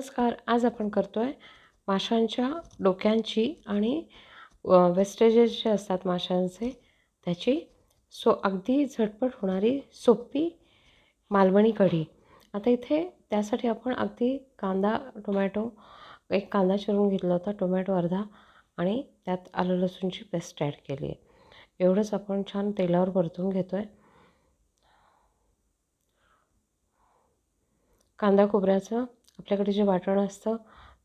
नमस्कार आज आपण करतो आहे माशांच्या डोक्यांची आणि वेस्टेजेस जे असतात माशांचे त्याची सो अगदी झटपट होणारी सोपी मालवणी कढी. आता इथे त्यासाठी आपण अगदी कांदा टोमॅटो एक कांदा चिरून घेतला होता टोमॅटो अर्धा आणि त्यात आलं लसूणची पेस्ट ॲड केली आहे. एवढंच आपण छान तेलावर परतून घेतो आहे कांदा खोबऱ्याचं आपल्याकडे जे वाटण असतं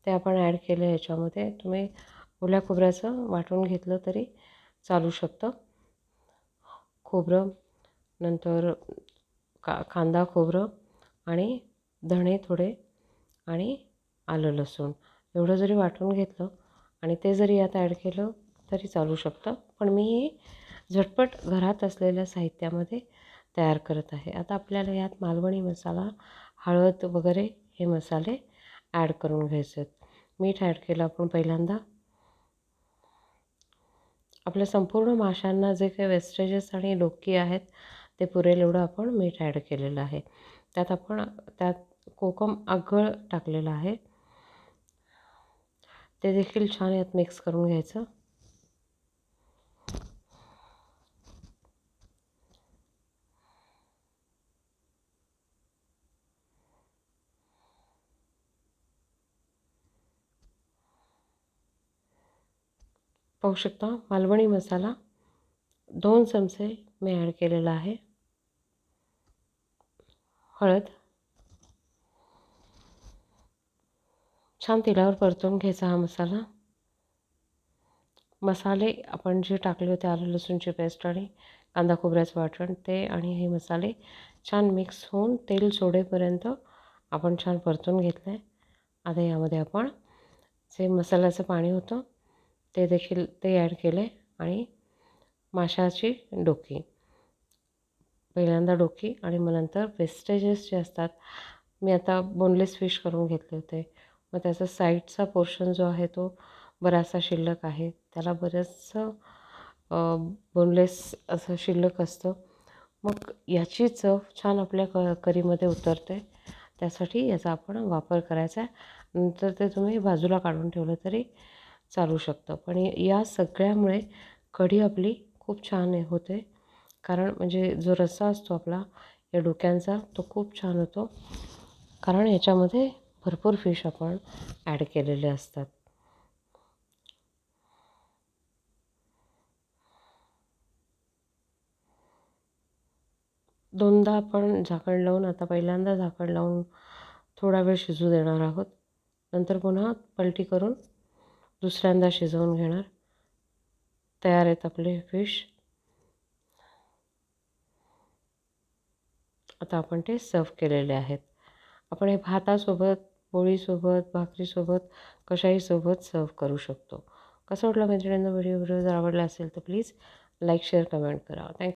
ते आपण ॲड केलं ह्याच्यामध्ये. याच्यामध्ये तुम्ही ओल्या खोबऱ्याचं वाटून घेतलं तरी चालू शकतं. खोबरं नंतर का कांदा खोबरं आणि धणे थोडे आणि आलं लसूण. एवढं जरी वाटून घेतलं आणि ते जरी यात ॲड केलं तरी चालू शकतं. पण मी हे झटपट घरात असलेल्या साहित्यामध्ये तयार करत आहे. आता आपल्याला यात मालवणी मसाला हळद वगैरे हे मसाले ॲड करून घ्यायचे आहेत मीठ ॲड केलं आपण पहिल्यांदा. आपल्या संपूर्ण माशांना जे काही वेस्टेजेस आणि डोकी आहेत ते पुरेल एवढं आपण मीठ ॲड केलेलं आहे. त्यात आपण त्यात कोकम आगळ टाकलेलं आहे. ते देखील छान यात मिक्स करून घ्यायचं. पाहू शकता मालवणी मसाला दोन चमचे मी ॲड केलेला आहे. हळद. छान तेलावर परतून घ्यायचा हा मसाला. मसाले आपण जे टाकले होते आलं लसूणची पेस्ट आणि कांदा खोबऱ्याचं वाटण ते आणि हे मसाले छान मिक्स होऊन तेल सोडेपर्यंत आपण छान परतून घेतलं आहे आता यामध्ये आपण जे मसाल्याचं पाणी होतं ते देखील ते ॲड केले आणि माशाची डोकी. पहिल्यांदा डोकी आणि मग नंतर वेस्टेजेस जे असतात मी आता बोनलेस फिश करून घेतले होते. मग त्याचा साईडचा पोर्शन जो आहे तो बराचसा शिल्लक आहे. त्याला बरंचसं बोनलेस असं शिल्लक असतं. मग याची चव छान आपल्या क करीमध्ये उतरते. त्यासाठी याचा आपण वापर करायचा आहे. नंतर ते तुम्ही बाजूला काढून ठेवलं तरी चालू शकतं. पण या सगळ्यामुळे कढी आपली खूप छान होते. कारण म्हणजे जो रस्सा असतो आपला या डोक्यांचा तो खूप छान होतो. कारण याच्यामध्ये भरपूर फिश आपण ॲड केलेले असतात. दोनदा आपण झाकण लावून आता पहिल्यांदा झाकण लावून थोडा वेळ शिजू देणार आहोत. नंतर पुन्हा पलटी करून दुसऱ्यांदा शिजवून घेणार. तयार आहेत आपले फिश. आता आपण ते सर्व केलेले आहेत. आपण हे भातासोबत पोळीसोबत भाकरीसोबत कशाही सोबत सर्व करू शकतो. कसं वाटलं मैत्रिणींना व्हिडिओ? व्हिडिओ जर आवडला असेल तर प्लीज लाईक शेअर कमेंट करा. Thank you